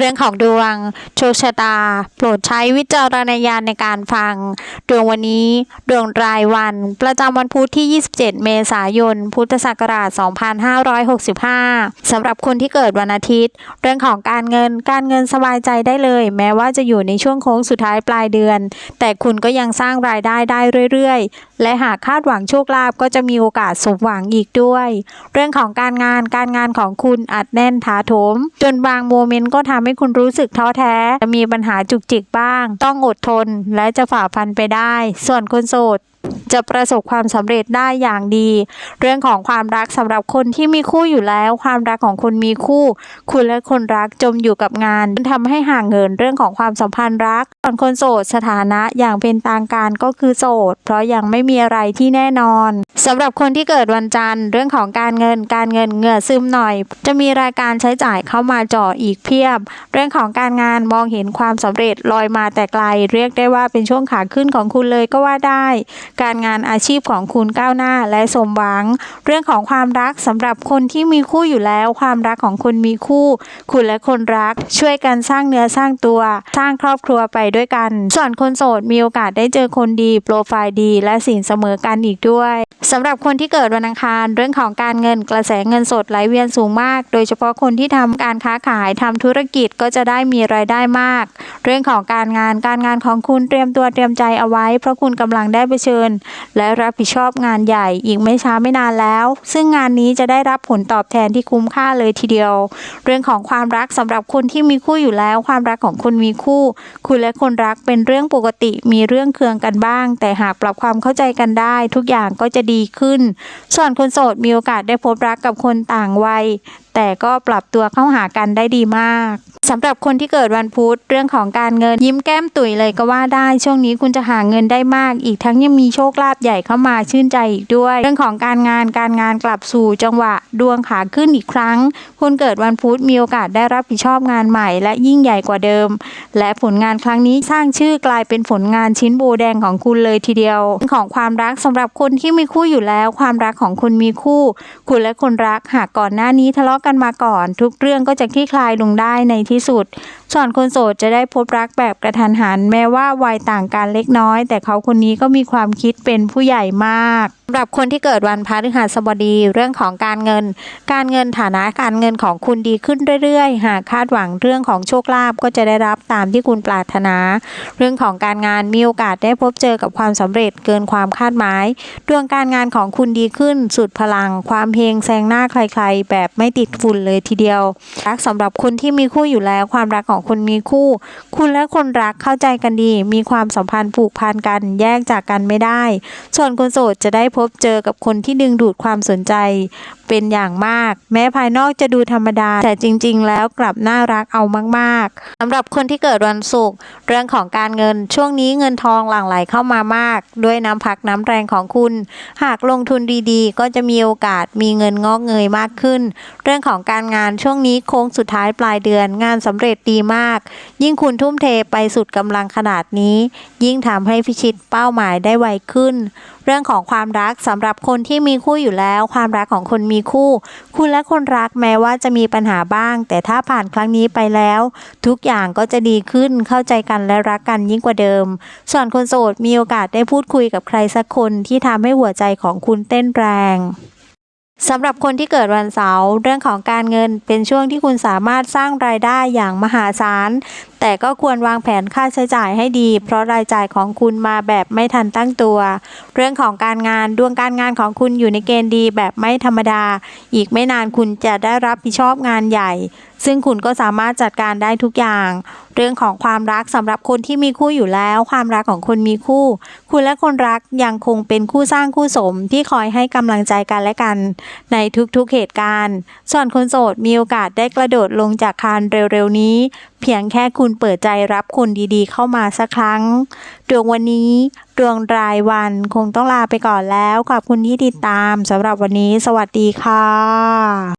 เรื่องของดวงโชคชะตา โปรดใช้วิจารณญาณในการฟัง ดวงวันนี้ ดวงรายวัน ประจำวันพุธที่ 27 เมษายน พุทธศักราช 2565 สำหรับคนที่เกิดวันอาทิตย์ เรื่องของการเงินการเงินสบายใจได้เลย แม้ว่าจะอยู่ในช่วงโค้งสุดท้ายปลายเดือน แต่คุณก็ยังสร้างรายได้ได้เรื่อยๆ และหากคาดหวังโชคลาภก็จะมีโอกาสสมหวังอีกด้วย เรื่องของการงานการงานของคุณอัดแน่นถาโถม จนบางโมเมนต์ก็ทำให้ให้คุณรู้สึกท้อแท้ จะมีปัญหาจุกจิกบ้าง ต้องอดทนและจะฝ่าฟันไปได้ ส่วนคนโสด จะประสบความสำเร็จได้อย่างดี เรื่องของความรักสำหรับคนที่มีคู่อยู่แล้ว ความรักของคนมีคู่ คุณและคนรักจมอยู่กับงานทำให้ห่างเหินเรื่องของความสัมพันธ์รักส่วนคนโสดสถานะอย่างเป็นทางการก็คือโสด เพราะยังไม่มีอะไรที่แน่นอนสำหรับคนที่เกิดวันจันทร์ เรื่องของการเงินการเงินเงื่อซึมหน่อย จะมีรายการใช้จ่ายเข้ามาจ่ออีกเพียบ เรื่องของการงานมองเห็นความสำเร็จลอยมาแต่ไกล เรียกได้ว่าเป็นช่วงขาขึ้นของคุณเลยก็ว่าได้ การงานอาชีพของคุณก้าวหน้าและสมหวัง เรื่องของความรักสำหรับคนที่มีคู่อยู่แล้ว ความรักของคนมีคู่ คุณและคนรัก ช่วยกันสร้างเนื้อสร้างตัว สร้างครอบครัวไปด้วยกัน ส่วนคนโสดมีโอกาสได้เจอคนดีโปรไฟล์ดี และสินเสมอกันอีกด้วยสำหรับคนที่เกิดวันอังคาร เรื่องของการเงินกระแสเงินสดไหลเวียนสูงมาก โดยเฉพาะคนที่ทำการค้าขายทำธุรกิจก็จะได้มีรายได้มาก เรื่องของการงานการงานของคุณเตรียมตัวเตรียมใจเอาไว้ เพราะคุณกำลังได้เผชิญและรับผิดชอบงานใหญ่อีกไม่ช้าไม่นานแล้ว ซึ่งงานนี้จะได้รับผลตอบแทนที่คุ้มค่าเลยทีเดียว เรื่องของความรักสำหรับคนที่มีคู่อยู่แล้ว ความรักของคนมีคู่ คุณและคนรักเป็นเรื่องปกติมีเรื่องเคืองกันบ้าง แต่หากปรับความเข้าใจกันได้ ทุกอย่างก็จะดีขึ้น ส่วนคนโสดมีโอกาสได้พบรักกับคนต่างวัย แต่ก็ปรับตัวเข้าหากันได้ดีมากสำหรับคนที่เกิดวันพุธเรื่องของการเงินยิ้มแก้มตุ๋ยเลยก็ว่าได้ ช่วงนี้คุณจะหาเงินได้มาก อีกทั้งยังมีโชคลาภใหญ่เข้ามาชื่นใจอีกด้วย เรื่องของการงานการงานกลับสู่จังหวะดวงขาขึ้นอีกครั้งคุณเกิดวันพุธมีโอกาสได้รับผิดชอบงานใหม่ และยิ่งใหญ่กว่าเดิม และผลงานครั้งนี้สร้างชื่อกลายเป็นผลงานชิ้นโบแดงของคุณเลยทีเดียวเรื่องของความรักสำหรับคนที่มีคู่อยู่แล้ว ความรักของคุณมีคู่ คุณและคนรักหากก่อนหน้านี้ทะเลาะกันมาก่อน ทุกเรื่องก็จะคลี่คลายลงได้ในที่สุด ส่วนคนโสดจะได้พบรักแบบกระทันหัน แม้ว่าวัยต่างกันเล็กน้อย แต่เขาคนนี้ก็มีความคิดเป็นผู้ใหญ่มากสำหรับคนที่เกิดวันพฤหัสบดีเรื่องของการเงิน การเงินฐานะการเงินของคุณดีขึ้นเรื่อยๆ หากคาดหวังเรื่องของโชคลาภก็จะได้รับตามที่คุณปรารถนา เรื่องของการงานมีโอกาสได้พบเจอกับความสำเร็จเกินความคาดหมายดวงการงานของคุณดีขึ้นสุดพลัง ความเพลงแซงหน้าใครๆ แบบไม่ติดฝุ่นเลยทีเดียวรักสำหรับคนที่มีคู่อยู่แล้วความรักของคนมีคู่ คุณและคนรักเข้าใจกันดี มีความสัมพันธ์ผูกพันกันแยกจากกันไม่ได้ ส่วนคนโสดจะได้พบเจอกับคนที่ดึงดูดความสนใจ เป็นอย่างมาก แม้ภายนอกจะดูธรรมดา แต่จริง ๆ แล้วกลับน่ารักเอามากๆสำหรับคนที่เกิดวันศุกร์เรื่องของการเงินช่วงนี้เงินทองหลั่งไหลเข้ามามาก ด้วยน้ำพักน้ำแรงของคุณ หากลงทุนดีๆ ก็จะมีโอกาสมีเงินงอกเงยมากขึ้น เรื่องของการงานช่วงนี้โค้งสุดท้ายปลายเดือนงานสำเร็จดีมาก ยิ่งคุณทุ่มเทไปสุดกำลังขนาดนี้ ยิ่งทำให้พิชิตเป้าหมายได้ไวขึ้น เรื่องของความรักสำหรับคนที่มีคู่อยู่แล้ว ความรักของคนมีคู่ คุณและคนรักแม้ว่าจะมีปัญหาบ้าง แต่ถ้าผ่านครั้งนี้ไปแล้ว ทุกอย่างก็จะดีขึ้นเข้าใจกันและรักกันยิ่งกว่าเดิม ส่วนคนโสดมีโอกาสได้พูดคุยกับใครสักคนที่ทำให้หัวใจของคุณเต้นแรง สำหรับคนที่เกิดวันเสาร์เรื่องของการเงินเป็นช่วงที่คุณสามารถสร้างรายได้อย่างมหาศาล แต่ก็ควรวางแผนค่าใช้จ่ายให้ดี เพราะรายจ่ายของคุณมาแบบไม่ทันตั้งตัว เรื่องของการงานดวงการงานของคุณอยู่ในเกณฑ์ดีแบบไม่ธรรมดา อีกไม่นานคุณจะได้รับผิดชอบงานใหญ่ ซึ่งคุณก็สามารถจัดการได้ทุกอย่าง เรื่องของความรักสำหรับคนที่มีคู่อยู่แล้ว ความรักของคนมีคู่ คุณและคนรักยังคงเป็นคู่สร้างคู่สมที่คอยให้กำลังใจกันและกัน ในทุกๆเหตุการณ์ ส่วนคนโสดมีโอกาสได้กระโดดลงจากคานเร็วๆนี้ เพียงแค่คุณเปิดใจรับคนดีๆ เข้ามาสักครั้ง ดวงวันนี้ ดวงรายวันคงต้องลาไปก่อนแล้ว ขอบคุณที่ติดตามสำหรับวันนี้ สวัสดีค่ะ